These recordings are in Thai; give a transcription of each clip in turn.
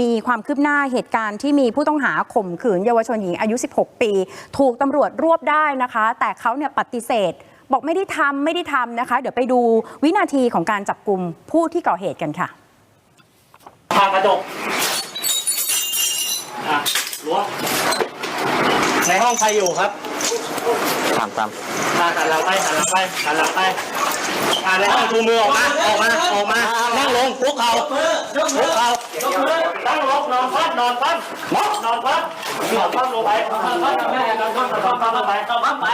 มีความคืบหน้าเหตุการณ์ที่มีผู้ต้องหาข่มขืนเยาวชนหญิงอายุ 16 ปี ถูกตำรวจรวบได้นะคะ แต่เขาเนี่ยปฏิเสธ บอกไม่ได้ทำไม่ได้ทำนะคะ เดี๋ยวไปดูวินาทีของการจับกลุ่มผู้ที่ก่อเหตุกันค่ะพากระจกอะล้วงในห้องใครอยู่ครับตามตามอะหันหลังไปหันหลังไปหันหลังไปอะในห้องชูมือออกมาออกมาออกมานั่งลงคุกเข่าคุกเข่า นั่งลงนอนคว่ำนอนคว่ำนอนคว่ำนอนคว่ำลงไปนอนคว่ำแม่นอนคว่ำนอนคว่ำลงไปนอนคว่ำไป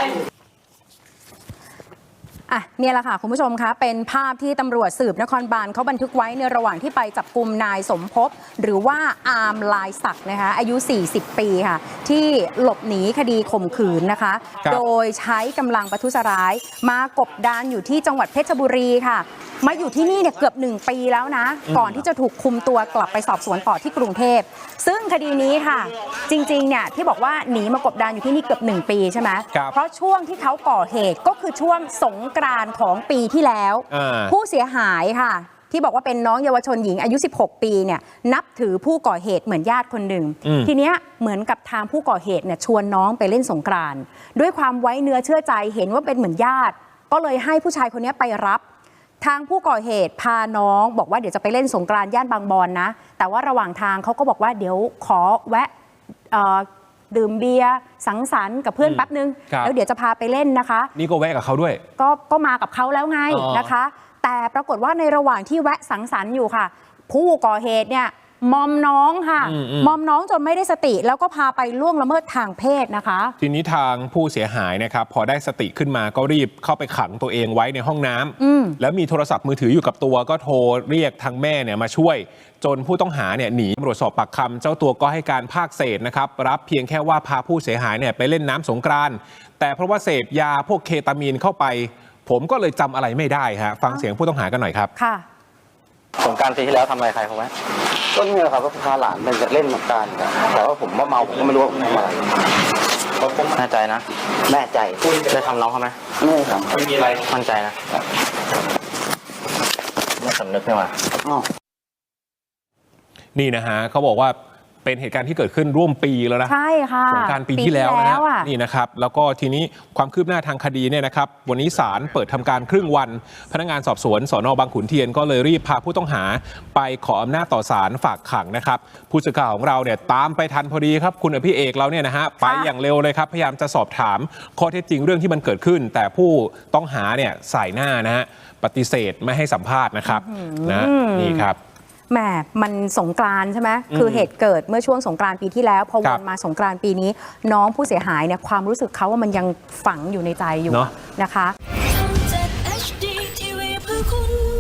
อะเนี่ยแหละค่ะคุณผู้ชมคะเป็นภาพที่ตำรวจสืบนครบาลเขาบันทึกไว้ในระหว่างที่ไปจับกลุ่มนายสมภพหรือว่าอาร์มลายศักดิ์นะคะอายุ 40 ปีค่ะ ที่หลบหนีคดีข่มขืนนะคะคโดยใช้กำลังประทุษร้าย มากบดานอยู่ที่จังหวัดเพชรบุรีค่ะมาอยู่ที่นี่เนี่ยเกือบ 1 ปีแล้วนะ ก่อนที่จะถูกคุมตัวกลับไปสอบสวนต่อที่กรุงเทพ ซึ่งคดีนี้ค่ะ จริงๆเนี่ยที่บอกว่าหนีมากบดานอยู่ที่นี่เกือบ 1 ปีใช่ไหมครับเพราะช่วงที่เขาก่อเหตุก็คือช่วงสงกรานต์ของปีที่แล้วอ่าผู้เสียหายค่ะที่บอกว่าเป็นน้องเยาวชนหญิงอายุ 16 ปีเนี่ยนับถือผู้ก่อเหตุเหมือนญาติคนหนึ่งอืมทีเนี้ยเหมือนกับทางผู้ก่อเหตุเนี่ยชวนน้องไปเล่นสงกรานต์ด้วยความไว้เนื้อเชื่อใจเห็นว่าเป็นเหมือนญาติ ก็เลยให้ผู้ชายคนเนี้ยไปรับ ทางผู้ก่อเหตุพาน้องบอกว่าเดี๋ยวจะไปเล่นสงกรานต์ย่านบางบอนนะ แต่ว่าระหว่างทางเขาก็บอกว่าเดี๋ยวขอแวะเอ่อดื่มเบียร์สังสรรค์กับเพื่อนอืมแป๊บนึงครับแล้วเดี๋ยวจะพาไปเล่นนะคะ นี่ก็แวะกับเขาด้วย ก็ก็มากับเขาแล้วไงอ๋อนะคะ แต่ปรากฏว่าในระหว่างที่แวะสังสรรค์อยู่ค่ะ ผู้ก่อเหตุเนี่ย มอมน้องค่ะอืมอืมมอมน้องจนไม่ได้สติ แล้วก็พาไปล่วงละเมิดทางเพศนะคะ ทีนี้ทางผู้เสียหายนะครับ พอได้สติขึ้นมาก็รีบเข้าไปขังตัวเองไว้ในห้องน้ำอืมแล้วมีโทรศัพท์มือถืออยู่กับตัวก็โทรเรียกทางแม่เนี่ยมาช่วย จนผู้ต้องหาเนี่ยหนีตำรวจสอบปากคำเจ้าตัวก็ให้การภาคเศษนะครับ รับเพียงแค่ว่าพาผู้เสียหายเนี่ยไปเล่นน้ำสงกรานต์แต่เพราะว่าเสพยาพวกเคตามีนเข้าไป ผมก็เลยจำอะไรไม่ได้ฮะฟังเสียงผู้ต้องหากันหน่อยครับค่ะ สงกรารปีที่แล้วทำอะไรใครเขาไหมก็นี่แหละครับก็พาหลานไปเล่นสงกรารกันแต่ว่าผมว่าเมาผมก็ไม่รู้ว่าผมทำอะไรแน่ใจนะแน่ใจได้ทำน้องเขาไหมไม่ได้ทมั่นใจนะไม่สำนึกใช่ไหมำอ้าวนี่นะฮะเขาบอกว่า เป็นเหตุการณ์ที่เกิดขึ้นร่วมปีแล้วนะใช่ค่ะสงกรารปีที่แล้วนะฮะอะนี่นะครับ แล้วก็ทีนี้ความคืบหน้าทางคดีเนี่ยนะครับ วันนี้ศาลเปิดทำการครึ่งวัน พนักงานสอบสวนสอนอบางขุนเทียนก็เลยรีบพาผู้ต้องหา ไปขออำนาจต่อศาลฝากขังนะครับ ผู้สื่อข่าวของเราเนี่ยตามไปทันพอดีครับ คุณอภิเอกเราเนี่ยนะฮะไปอย่างเร็วเลยครับ พยายามจะสอบถามข้อเท็จจริงเรื่องที่มันเกิดขึ้น แต่ผู้ต้องหาเนี่ยใส่หน้านะฮะปฏิเสธไม่ให้สัมภาษณ์นะครับนะนี่ครับ แหมมันสงกรานต์ใช่ไหมคือเหตุเกิดเมื่อช่วงสงกรานต์ปีที่แล้ว พอครัวบนมาสงกรานต์ปีนี้ น้องผู้เสียหายเนี่ยความรู้สึกเขาว่ามันยังฝังอยู่ในใจอยู่เนอะ นะคะทำจาก HD TV เพื่อคุณ